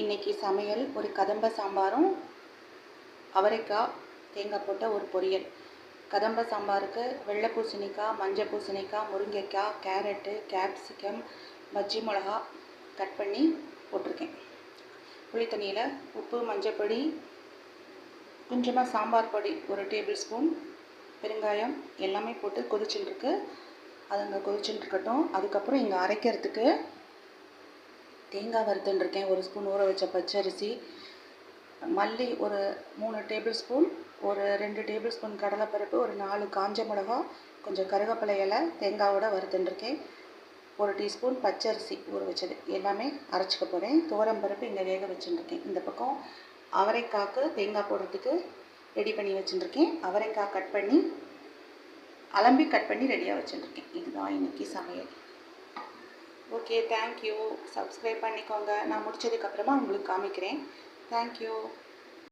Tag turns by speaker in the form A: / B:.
A: இன்றைக்கி சமையல் ஒரு கதம்ப சாம்பாரும் அவரைக்காய் தேங்காய் போட்ட ஒரு பொரியல். கதம்ப சாம்பாருக்கு வெள்ளை பூசணிக்காய் மஞ்சள் பூசணிக்காய் முருங்கைக்காய் கேரட்டு கேப்சிகம் பஜ்ஜி மிளகா கட் பண்ணி போட்டிருக்கேன். புளித்தண்ணியில் உப்பு மஞ்சள் பொடி கொஞ்சமாக சாம்பார் பொடி ஒரு டேபிள் ஸ்பூன் பெருங்காயம் எல்லாமே போட்டு கொதிச்சுட்டுருக்கு. அதுங்க கொதிச்சுட்டு இருக்கட்டும் அதுக்கப்புறம் இங்கே அரைக்கிறதுக்கு தேங்காய் வறுத்துன்னு இருக்கேன். ஒரு ஸ்பூன் ஊற வச்ச பச்சரிசி மல்லி ஒரு மூணு டேபிள் ஸ்பூன் ஒரு ரெண்டு டேபிள் ஸ்பூன் கடலைப்பருப்பு ஒரு நாலு காஞ்ச மிளகா கொஞ்சம் கருவேப்பிலை இலை தேங்காவோட வறுத்துட்டுருக்கேன் ஒரு டீஸ்பூன் பச்சரிசி ஊற வச்சது. எல்லாமே அரைச்சிக்க போகிறேன் பருப்பு இங்கே வேக வச்சுட்டுருக்கேன் இந்த பக்கம் அவரைக்காய்க்கு தேங்காய் போடுறதுக்கு ரெடி பண்ணி வச்சுட்டுருக்கேன் அவரைக்காய் கட் பண்ணி அலம்பி கட் பண்ணி ரெடியாக வச்சுட்டுருக்கேன் இதுதான் இன்றைக்கி சமையல். ஓகே தேங்க்யூ சப்ஸ்கிரைப் பண்ணிக்கோங்க. நான் முடிச்சதுக்கப்புறமா உங்களுக்கு காமிக்கிறேன். தேங்க்யூ